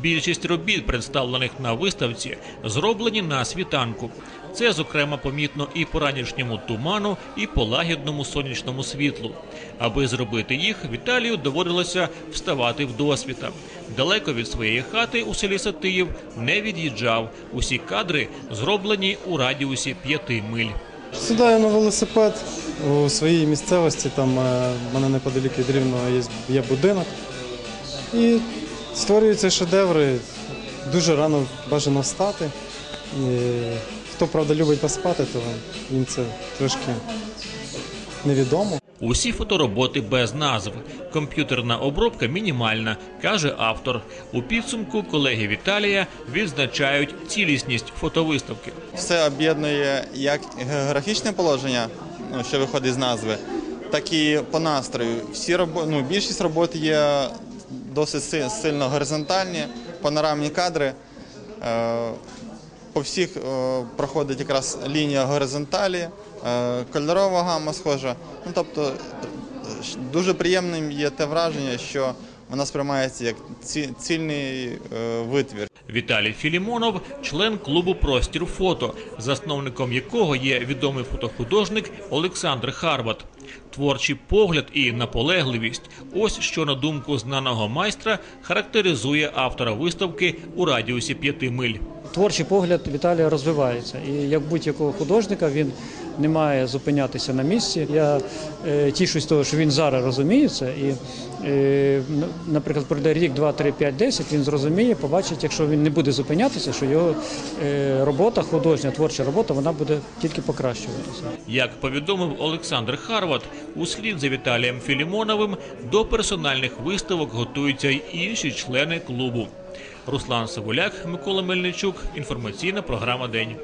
Більшість робіт, представлених на виставці, зроблені на світанку. Це, зокрема, помітно і по ранішньому туману, і по лагідному сонячному світлу. Аби зробити їх, Віталію доводилося вставати в досвіта. Далеко від своєї хати у селі Сатиїв не від'їжджав. Усі кадри зроблені у радіусі п'яти миль. Сідаю на велосипед у своїй місцевості, там е, в мене неподалік від Рівного є, будинок. І створюються шедеври. Дуже рано бажано встати. І хто, правда, любить поспати, то їм це трошки невідомо. Усі фотороботи без назв. Комп'ютерна обробка мінімальна, каже автор. У підсумку колеги Віталія відзначають цілісність фотовиставки. Все об'єднує як географічне положення, ну, що виходить з назви, так і по настрою. Всі робо... ну, більшість робот є досить сильно горизонтальні, панорамні кадри. Е, По всіх е, проходить якраз лінія горизонталі, е, кольорова гама схожа. Ну, тобто дуже приємним є те враження, що вона сприймається як цільний витвір. Віталій Філімонов, член клубу Простір фото, засновником якого є відомий фотохудожник Олександр Харват. Творчий погляд і наполегливість ось що на думку знаного майстра характеризує автора виставки у радіусі п'яти миль. Творчий погляд Віталія розвивається, і як будь-якого художника він не має зупинятися на місці. Я е, тішусь того, що він зараз розуміє це, і, наприклад, пройде рік, два, три, п'ять, десять, він зрозуміє, побачить, якщо він не буде зупинятися, що його е, робота, художня творча робота, вона буде тільки покращуватися. Як повідомив Олександр Харват, услід за Віталієм Філімоновим до персональних виставок готуються й інші члени клубу. Руслан Савуляк, Микола Мельничук. Інформаційна програма День.